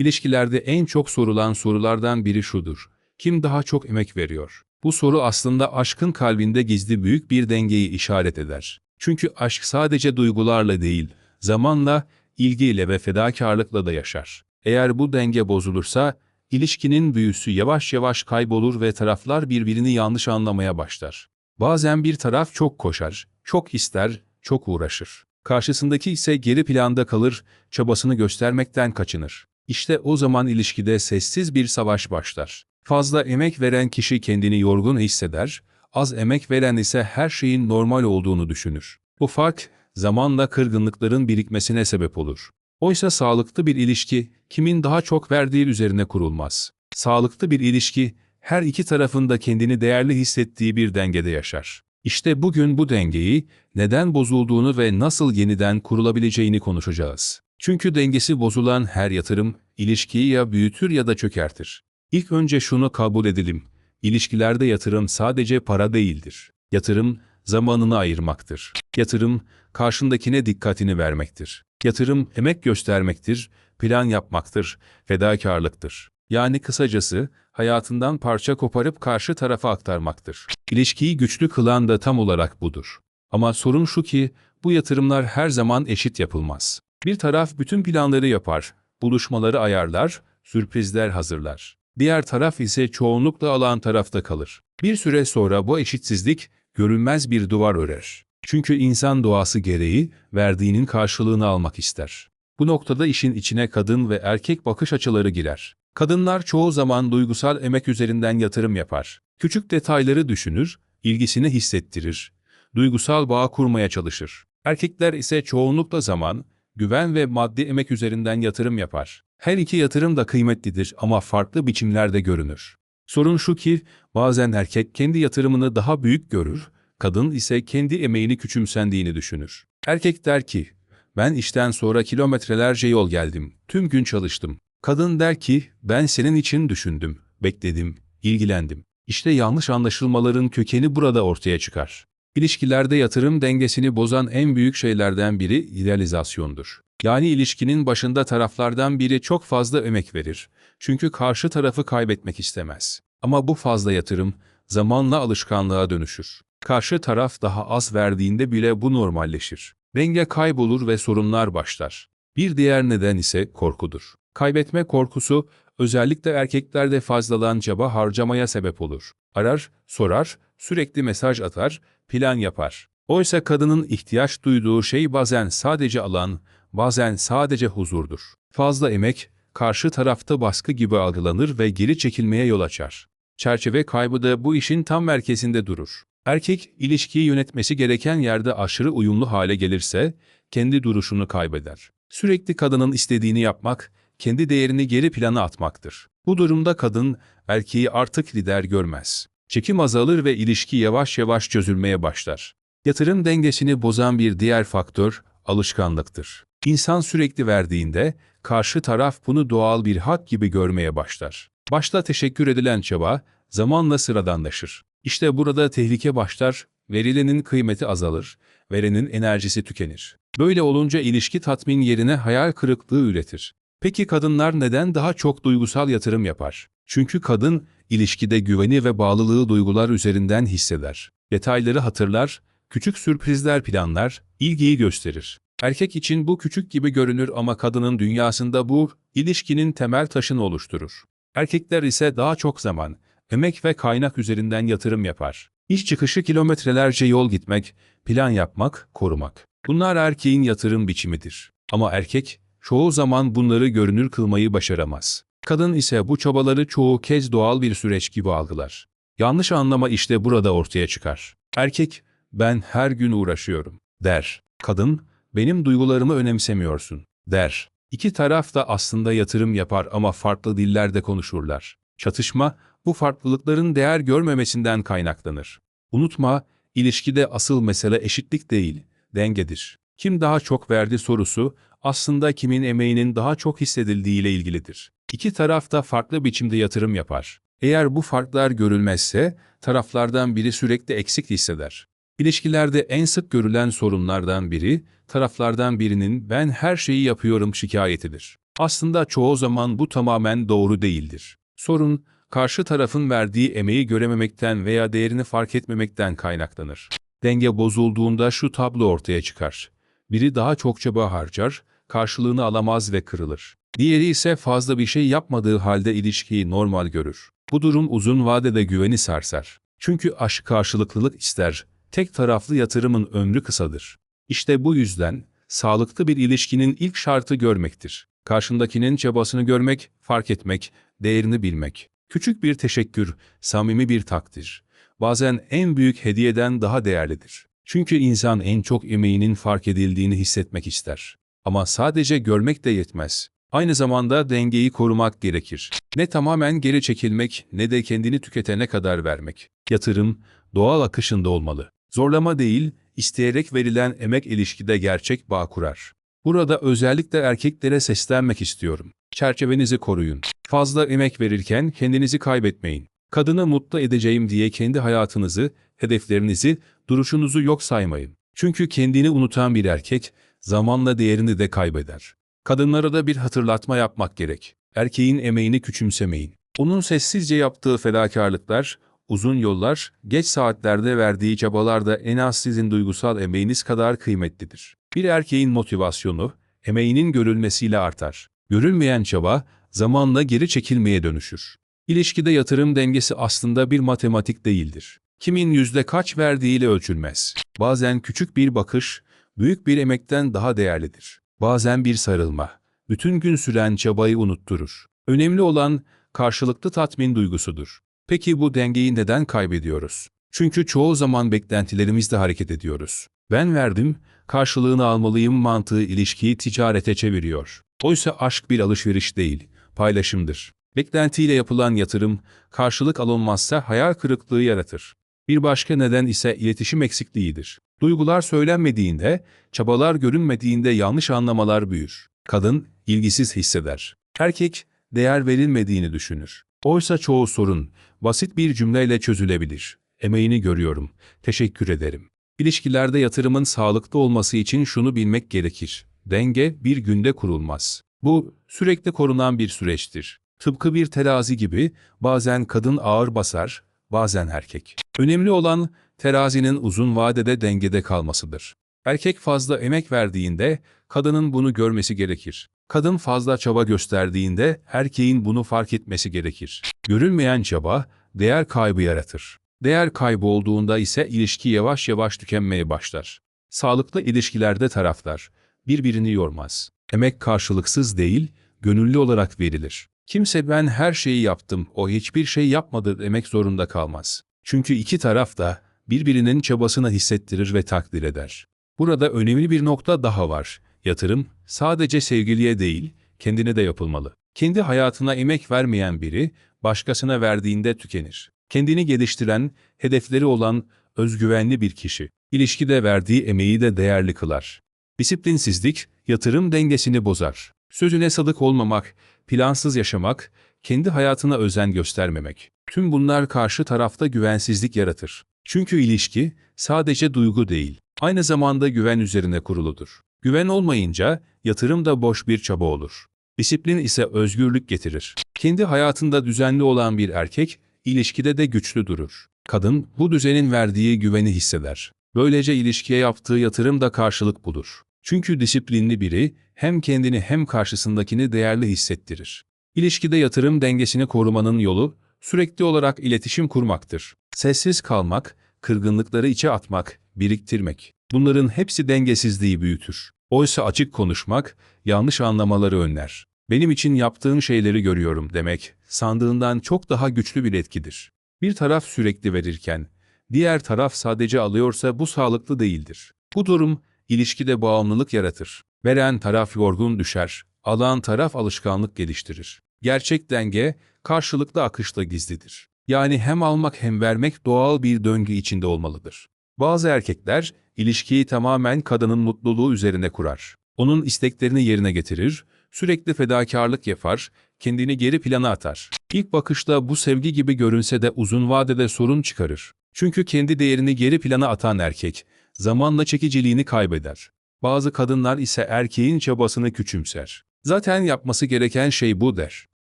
İlişkilerde en çok sorulan sorulardan biri şudur. Kim daha çok emek veriyor? Bu soru aslında aşkın kalbinde gizli büyük bir dengeyi işaret eder. Çünkü aşk sadece duygularla değil, zamanla, ilgiyle ve fedakarlıkla da yaşar. Eğer bu denge bozulursa, ilişkinin büyüsü yavaş yavaş kaybolur ve taraflar birbirini yanlış anlamaya başlar. Bazen bir taraf çok koşar, çok ister, çok uğraşır. Karşısındaki ise geri planda kalır, çabasını göstermekten kaçınır. İşte o zaman ilişkide sessiz bir savaş başlar. Fazla emek veren kişi kendini yorgun hisseder, az emek veren ise her şeyin normal olduğunu düşünür. Bu fark, zamanla kırgınlıkların birikmesine sebep olur. Oysa sağlıklı bir ilişki, kimin daha çok verdiği üzerine kurulmaz. Sağlıklı bir ilişki, her iki tarafında kendini değerli hissettiği bir dengede yaşar. İşte bugün bu dengeyi, neden bozulduğunu ve nasıl yeniden kurulabileceğini konuşacağız. Çünkü dengesi bozulan her yatırım, ilişkiyi ya büyütür ya da çökertir. İlk önce şunu kabul edelim. İlişkilerde yatırım sadece para değildir. Yatırım, zamanını ayırmaktır. Yatırım, karşındakine dikkatini vermektir. Yatırım, emek göstermektir, plan yapmaktır, fedakarlıktır. Yani kısacası, hayatından parça koparıp karşı tarafa aktarmaktır. İlişkiyi güçlü kılan da tam olarak budur. Ama sorun şu ki, bu yatırımlar her zaman eşit yapılmaz. Bir taraf bütün planları yapar, buluşmaları ayarlar, sürprizler hazırlar. Diğer taraf ise çoğunlukla alan tarafta kalır. Bir süre sonra bu eşitsizlik görünmez bir duvar örer. Çünkü insan doğası gereği verdiğinin karşılığını almak ister. Bu noktada işin içine kadın ve erkek bakış açıları girer. Kadınlar çoğu zaman duygusal emek üzerinden yatırım yapar. Küçük detayları düşünür, ilgisini hissettirir. Duygusal bağ kurmaya çalışır. Erkekler ise çoğunlukla zaman, güven ve maddi emek üzerinden yatırım yapar. Her iki yatırım da kıymetlidir ama farklı biçimlerde görünür. Sorun şu ki, bazen erkek kendi yatırımını daha büyük görür, kadın ise kendi emeğini küçümsendiğini düşünür. Erkek der ki, ben işten sonra kilometrelerce yol geldim, tüm gün çalıştım. Kadın der ki, ben senin için düşündüm, bekledim, ilgilendim. İşte yanlış anlaşılmaların kökeni burada ortaya çıkar. İlişkilerde yatırım dengesini bozan en büyük şeylerden biri idealizasyondur. Yani ilişkinin başında taraflardan biri çok fazla emek verir. Çünkü karşı tarafı kaybetmek istemez. Ama bu fazla yatırım zamanla alışkanlığa dönüşür. Karşı taraf daha az verdiğinde bile bu normalleşir. Denge kaybolur ve sorunlar başlar. Bir diğer neden ise korkudur. Kaybetme korkusu özellikle erkeklerde fazladan çaba harcamaya sebep olur. Arar, sorar, sürekli mesaj atar, plan yapar. Oysa kadının ihtiyaç duyduğu şey bazen sadece alan, bazen sadece huzurdur. Fazla emek, karşı tarafta baskı gibi algılanır ve geri çekilmeye yol açar. Çerçeve kaybı da bu işin tam merkezinde durur. Erkek, ilişkiyi yönetmesi gereken yerde aşırı uyumlu hale gelirse, kendi duruşunu kaybeder. Sürekli kadının istediğini yapmak, kendi değerini geri plana atmaktır. Bu durumda kadın, erkeği artık lider görmez. Çekim azalır ve ilişki yavaş yavaş çözülmeye başlar. Yatırım dengesini bozan bir diğer faktör, alışkanlıktır. İnsan sürekli verdiğinde, karşı taraf bunu doğal bir hak gibi görmeye başlar. Başta teşekkür edilen çaba, zamanla sıradanlaşır. İşte burada tehlike başlar, verilenin kıymeti azalır, verenin enerjisi tükenir. Böyle olunca ilişki tatmin yerine hayal kırıklığı üretir. Peki kadınlar neden daha çok duygusal yatırım yapar? Çünkü kadın, ilişkide güveni ve bağlılığı duygular üzerinden hisseder. Detayları hatırlar, küçük sürprizler planlar, ilgiyi gösterir. Erkek için bu küçük gibi görünür ama kadının dünyasında bu, ilişkinin temel taşını oluşturur. Erkekler ise daha çok zaman, emek ve kaynak üzerinden yatırım yapar. İş çıkışı kilometrelerce yol gitmek, plan yapmak, korumak. Bunlar erkeğin yatırım biçimidir. Ama erkek, çoğu zaman bunları görünür kılmayı başaramaz. Kadın ise bu çabaları çoğu kez doğal bir süreç gibi algılar. Yanlış anlama işte burada ortaya çıkar. Erkek, ben her gün uğraşıyorum, der. Kadın, benim duygularımı önemsemiyorsun, der. İki taraf da aslında yatırım yapar ama farklı dillerde konuşurlar. Çatışma, bu farklılıkların değer görmemesinden kaynaklanır. Unutma, ilişkide asıl mesele eşitlik değil, dengedir. Kim daha çok verdi sorusu, aslında kimin emeğinin daha çok hissedildiğiyle ilgilidir. İki taraf da farklı biçimde yatırım yapar. Eğer bu farklar görülmezse, taraflardan biri sürekli eksik hisseder. İlişkilerde en sık görülen sorunlardan biri, taraflardan birinin ben her şeyi yapıyorum şikayetidir. Aslında çoğu zaman bu tamamen doğru değildir. Sorun, karşı tarafın verdiği emeği görememekten veya değerini fark etmemekten kaynaklanır. Denge bozulduğunda şu tablo ortaya çıkar. Biri daha çok çaba harcar, karşılığını alamaz ve kırılır. Diğeri ise fazla bir şey yapmadığı halde ilişkiyi normal görür. Bu durum uzun vadede güveni sarsar. Çünkü aşk karşılıklılık ister, tek taraflı yatırımın ömrü kısadır. İşte bu yüzden sağlıklı bir ilişkinin ilk şartı görmektir. Karşındakinin çabasını görmek, fark etmek, değerini bilmek. Küçük bir teşekkür, samimi bir takdir. Bazen en büyük hediyeden daha değerlidir. Çünkü insan en çok emeğinin fark edildiğini hissetmek ister. Ama sadece görmek de yetmez. Aynı zamanda dengeyi korumak gerekir. Ne tamamen geri çekilmek ne de kendini tüketene kadar vermek. Yatırım doğal akışında olmalı. Zorlama değil, isteyerek verilen emek ilişkide gerçek bağ kurar. Burada özellikle erkeklere seslenmek istiyorum. Çerçevenizi koruyun. Fazla emek verirken kendinizi kaybetmeyin. Kadını mutlu edeceğim diye kendi hayatınızı, hedeflerinizi, duruşunuzu yok saymayın. Çünkü kendini unutan bir erkek zamanla değerini de kaybeder. Kadınlara da bir hatırlatma yapmak gerek. Erkeğin emeğini küçümsemeyin. Onun sessizce yaptığı fedakarlıklar, uzun yollar, geç saatlerde verdiği çabalar da en az sizin duygusal emeğiniz kadar kıymetlidir. Bir erkeğin motivasyonu, emeğinin görülmesiyle artar. Görülmeyen çaba, zamanla geri çekilmeye dönüşür. İlişkide yatırım dengesi aslında bir matematik değildir. Kimin yüzde kaç verdiğiyle ölçülmez. Bazen küçük bir bakış, büyük bir emekten daha değerlidir. Bazen bir sarılma, bütün gün süren çabayı unutturur. Önemli olan karşılıklı tatmin duygusudur. Peki bu dengeyi neden kaybediyoruz? Çünkü çoğu zaman beklentilerimizle hareket ediyoruz. Ben verdim, karşılığını almalıyım mantığı ilişkiyi ticarete çeviriyor. Oysa aşk bir alışveriş değil, paylaşımdır. Beklentiyle yapılan yatırım, karşılık alınmazsa hayal kırıklığı yaratır. Bir başka neden ise iletişim eksikliğidir. Duygular söylenmediğinde, çabalar görünmediğinde yanlış anlamalar büyür. Kadın, ilgisiz hisseder. Erkek, değer verilmediğini düşünür. Oysa çoğu sorun, basit bir cümleyle çözülebilir. Emeğini görüyorum, teşekkür ederim. İlişkilerde yatırımın sağlıklı olması için şunu bilmek gerekir. Denge bir günde kurulmaz. Bu, sürekli korunan bir süreçtir. Tıpkı bir terazi gibi, bazen kadın ağır basar, bazen erkek. Önemli olan, terazinin uzun vadede dengede kalmasıdır. Erkek fazla emek verdiğinde, kadının bunu görmesi gerekir. Kadın fazla çaba gösterdiğinde, erkeğin bunu fark etmesi gerekir. Görülmeyen çaba, değer kaybı yaratır. Değer kaybı olduğunda ise ilişki yavaş yavaş tükenmeye başlar. Sağlıklı ilişkilerde taraflar birbirini yormaz. Emek karşılıksız değil, gönüllü olarak verilir. Kimse ben her şeyi yaptım, o hiçbir şey yapmadı demek zorunda kalmaz. Çünkü iki taraf da birbirinin çabasını hissettirir ve takdir eder. Burada önemli bir nokta daha var. Yatırım sadece sevgiliye değil, kendine de yapılmalı. Kendi hayatına emek vermeyen biri, başkasına verdiğinde tükenir. Kendini geliştiren, hedefleri olan, özgüvenli bir kişi, ilişkide verdiği emeği de değerli kılar. Disiplinsizlik, yatırım dengesini bozar. Sözüne sadık olmamak, plansız yaşamak, kendi hayatına özen göstermemek. Tüm bunlar karşı tarafta güvensizlik yaratır. Çünkü ilişki sadece duygu değil, aynı zamanda güven üzerine kuruludur. Güven olmayınca yatırım da boş bir çaba olur. Disiplin ise özgürlük getirir. Kendi hayatında düzenli olan bir erkek, ilişkide de güçlü durur. Kadın, bu düzenin verdiği güveni hisseder. Böylece ilişkiye yaptığı yatırım da karşılık bulur. Çünkü disiplinli biri, hem kendini hem karşısındakini değerli hissettirir. İlişkide yatırım dengesini korumanın yolu, sürekli olarak iletişim kurmaktır. Sessiz kalmak, kırgınlıkları içe atmak, biriktirmek. Bunların hepsi dengesizliği büyütür. Oysa açık konuşmak, yanlış anlamaları önler. Benim için yaptığın şeyleri görüyorum demek, sandığından çok daha güçlü bir etkidir. Bir taraf sürekli verirken, diğer taraf sadece alıyorsa bu sağlıklı değildir. Bu durum, ilişkide bağımlılık yaratır. Veren taraf yorgun düşer, alan taraf alışkanlık geliştirir. Gerçek denge, karşılıklı akışta gizlidir. Yani hem almak hem vermek doğal bir döngü içinde olmalıdır. Bazı erkekler, ilişkiyi tamamen kadının mutluluğu üzerine kurar. Onun isteklerini yerine getirir, sürekli fedakarlık yapar, kendini geri plana atar. İlk bakışta bu sevgi gibi görünse de uzun vadede sorun çıkarır. Çünkü kendi değerini geri plana atan erkek, zamanla çekiciliğini kaybeder. Bazı kadınlar ise erkeğin çabasını küçümser. Zaten yapması gereken şey bu der.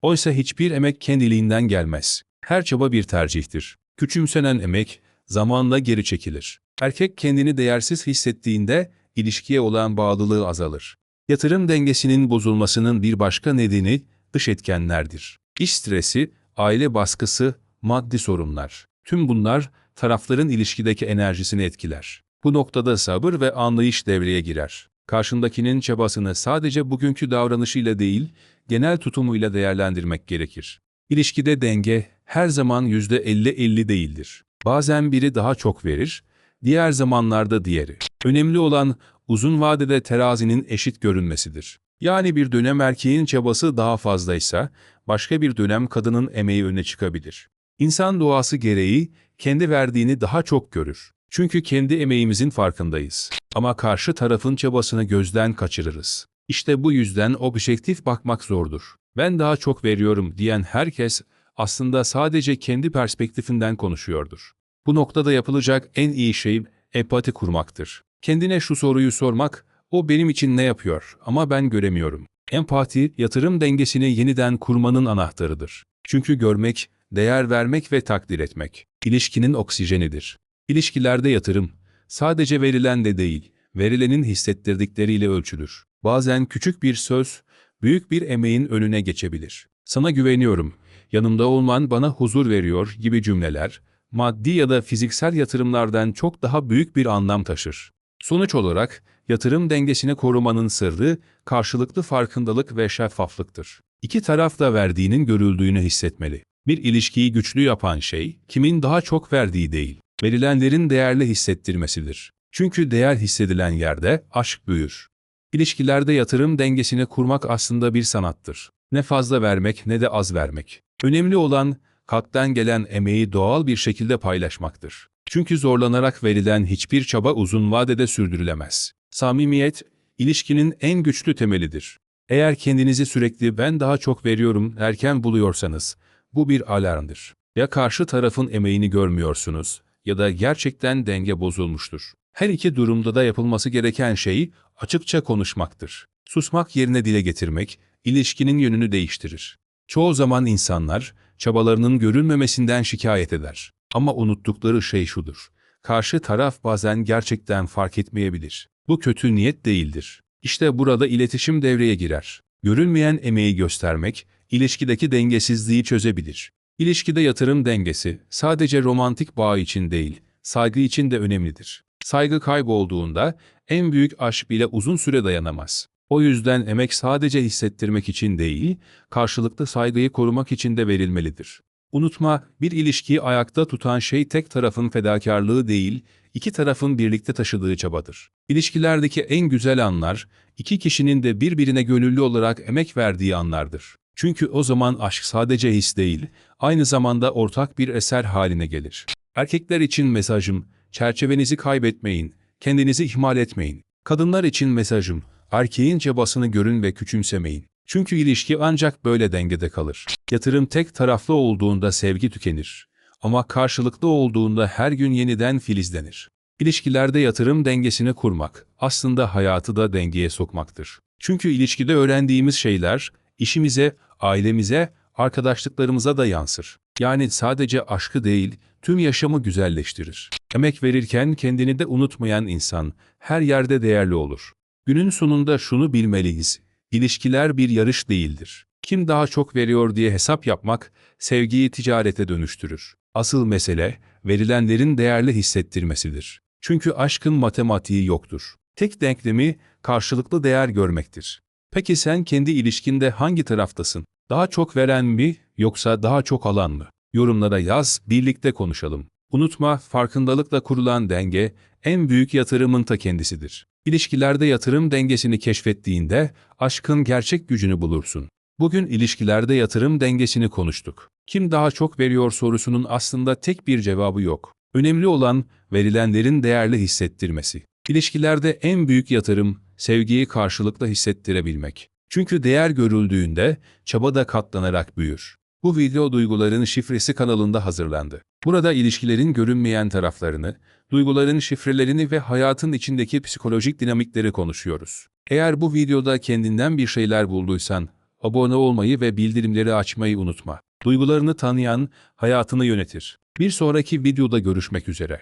Oysa hiçbir emek kendiliğinden gelmez. Her çaba bir tercihtir. Küçümsenen emek zamanla geri çekilir. Erkek kendini değersiz hissettiğinde ilişkiye olan bağlılığı azalır. Yatırım dengesinin bozulmasının bir başka nedeni dış etkenlerdir. İş stresi, aile baskısı, maddi sorunlar. Tüm bunlar tarafların ilişkideki enerjisini etkiler. Bu noktada sabır ve anlayış devreye girer. Karşındakinin çabasını sadece bugünkü davranışıyla değil, genel tutumuyla değerlendirmek gerekir. İlişkide denge her zaman %50-50 değildir. Bazen biri daha çok verir, diğer zamanlarda diğeri. Önemli olan uzun vadede terazinin eşit görünmesidir. Yani bir dönem erkeğin çabası daha fazlaysa, başka bir dönem kadının emeği öne çıkabilir. İnsan doğası gereği kendi verdiğini daha çok görür. Çünkü kendi emeğimizin farkındayız. Ama karşı tarafın çabasını gözden kaçırırız. İşte bu yüzden objektif bakmak zordur. Ben daha çok veriyorum diyen herkes aslında sadece kendi perspektifinden konuşuyordur. Bu noktada yapılacak en iyi şey empati kurmaktır. Kendine şu soruyu sormak, o benim için ne yapıyor ama ben göremiyorum. Empati, yatırım dengesini yeniden kurmanın anahtarıdır. Çünkü görmek, değer vermek ve takdir etmek, ilişkinin oksijenidir. İlişkilerde yatırım, sadece verilen de değil, verilenin hissettirdikleriyle ölçülür. Bazen küçük bir söz, büyük bir emeğin önüne geçebilir. Sana güveniyorum, yanımda olman bana huzur veriyor gibi cümleler, maddi ya da fiziksel yatırımlardan çok daha büyük bir anlam taşır. Sonuç olarak, yatırım dengesini korumanın sırrı, karşılıklı farkındalık ve şeffaflıktır. İki taraf da verdiğinin görüldüğünü hissetmeli. Bir ilişkiyi güçlü yapan şey, kimin daha çok verdiği değil, verilenlerin değerli hissettirmesidir. Çünkü değer hissedilen yerde aşk büyür. İlişkilerde yatırım dengesini kurmak aslında bir sanattır. Ne fazla vermek ne de az vermek. Önemli olan, kalpten gelen emeği doğal bir şekilde paylaşmaktır. Çünkü zorlanarak verilen hiçbir çaba uzun vadede sürdürülemez. Samimiyet, ilişkinin en güçlü temelidir. Eğer kendinizi sürekli ben daha çok veriyorum derken buluyorsanız, bu bir alarmdır. Ya karşı tarafın emeğini görmüyorsunuz ya da gerçekten denge bozulmuştur. Her iki durumda da yapılması gereken şey açıkça konuşmaktır. Susmak yerine dile getirmek, ilişkinin yönünü değiştirir. Çoğu zaman insanlar, çabalarının görülmemesinden şikayet eder. Ama unuttukları şey şudur. Karşı taraf bazen gerçekten fark etmeyebilir. Bu kötü niyet değildir. İşte burada iletişim devreye girer. Görülmeyen emeği göstermek, ilişkideki dengesizliği çözebilir. İlişkide yatırım dengesi sadece romantik bağ için değil, saygı için de önemlidir. Saygı kaybolduğunda en büyük aşk bile uzun süre dayanamaz. O yüzden emek sadece hissettirmek için değil, karşılıklı saygıyı korumak için de verilmelidir. Unutma, bir ilişkiyi ayakta tutan şey tek tarafın fedakarlığı değil, iki tarafın birlikte taşıdığı çabadır. İlişkilerdeki en güzel anlar, iki kişinin de birbirine gönüllü olarak emek verdiği anlardır. Çünkü o zaman aşk sadece his değil, aynı zamanda ortak bir eser haline gelir. Erkekler için mesajım, çerçevenizi kaybetmeyin, kendinizi ihmal etmeyin. Kadınlar için mesajım, erkeğin çabasını görün ve küçümsemeyin. Çünkü ilişki ancak böyle dengede kalır. Yatırım tek taraflı olduğunda sevgi tükenir. Ama karşılıklı olduğunda her gün yeniden filizlenir. İlişkilerde yatırım dengesini kurmak aslında hayatı da dengeye sokmaktır. Çünkü ilişkide öğrendiğimiz şeyler işimize, ailemize, arkadaşlıklarımıza da yansır. Yani sadece aşkı değil, tüm yaşamı güzelleştirir. Emek verirken kendini de unutmayan insan her yerde değerli olur. Günün sonunda şunu bilmeliyiz. İlişkiler bir yarış değildir. Kim daha çok veriyor diye hesap yapmak, sevgiyi ticarete dönüştürür. Asıl mesele, verilenlerin değerli hissettirmesidir. Çünkü aşkın matematiği yoktur. Tek denklemi, karşılıklı değer görmektir. Peki sen kendi ilişkinde hangi taraftasın? Daha çok veren mi, yoksa daha çok alan mı? Yorumlara yaz, birlikte konuşalım. Unutma, farkındalıkla kurulan denge, en büyük yatırımın ta kendisidir. İlişkilerde yatırım dengesini keşfettiğinde, aşkın gerçek gücünü bulursun. Bugün ilişkilerde yatırım dengesini konuştuk. Kim daha çok veriyor sorusunun aslında tek bir cevabı yok. Önemli olan, verilenlerin değerli hissettirmesi. İlişkilerde en büyük yatırım, sevgiyi karşılıklı hissettirebilmek. Çünkü değer görüldüğünde, çaba da katlanarak büyür. Bu video Duyguların Şifresi kanalında hazırlandı. Burada ilişkilerin görünmeyen taraflarını, duyguların şifrelerini ve hayatın içindeki psikolojik dinamikleri konuşuyoruz. Eğer bu videoda kendinden bir şeyler bulduysan, abone olmayı ve bildirimleri açmayı unutma. Duygularını tanıyan, hayatını yönetir. Bir sonraki videoda görüşmek üzere.